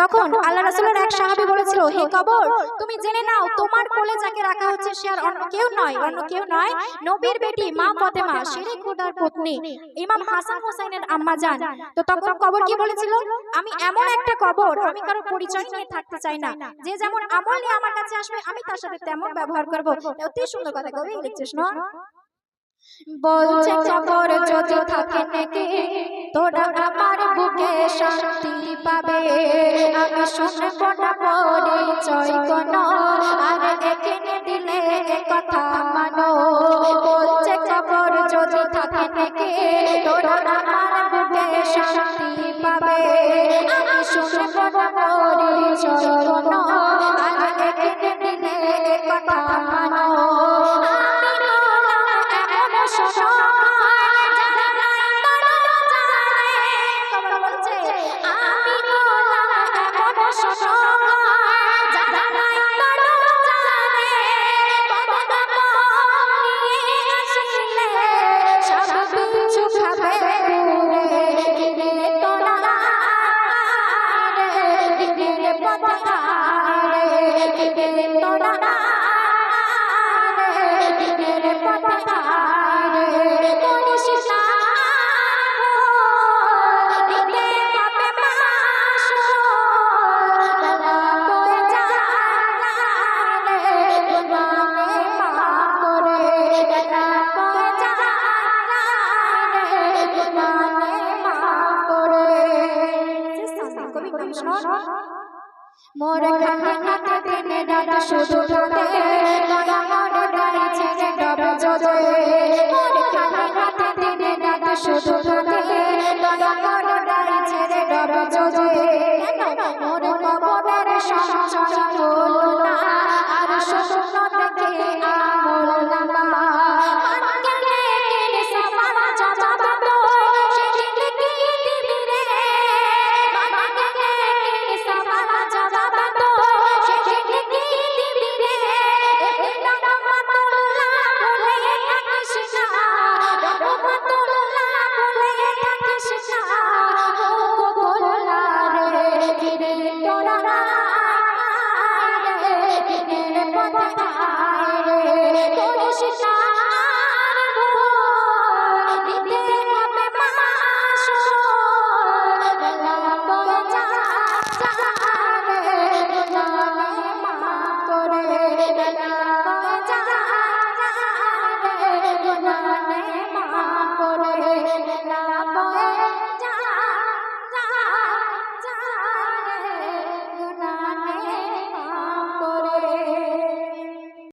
তখন আল্লাহ রাসূলের এক সাহাবী বলেছিল হে কবর তুমি জেনে নাও তোমার কোলে যাকে রাখা হচ্ছে সে আর অন্য কেউ নয় অন্য কেউ নয় নবীর বেটি মা ফাতেমা শিরে খুদার পত্নী ইমাম হাসান হোসেনের আম্মা জান। তো তখন কবর কি বলেছিল? আমি এমন একটা কবর আমি কারও পরিচয় নিয়ে থাকতে চাই না। যে যেমন আমল নিয়ে আমার কাছে আসবে আমি তার সাথে তেমন ব্যবহার করব। অতি সুন্দর কথা কবি লিখছিস না বলছে কবর যদি থাকে নাকি তোরা আমার বুকে শান্তি পাবে আমি শুনব না পরিচয় কোন। আর এখানে দিলে কথা মানো। বলছে খবর যদি থাকে নাকি, তোরা আমার বুকে শান্তি পাবে। আমি শুনব না পরিচয় কোন। কবি কৃষ্ণ মোর খানে খাতে দিনে রাত শুধু রাতে দয়া মোর খাতে রাত শুধু মন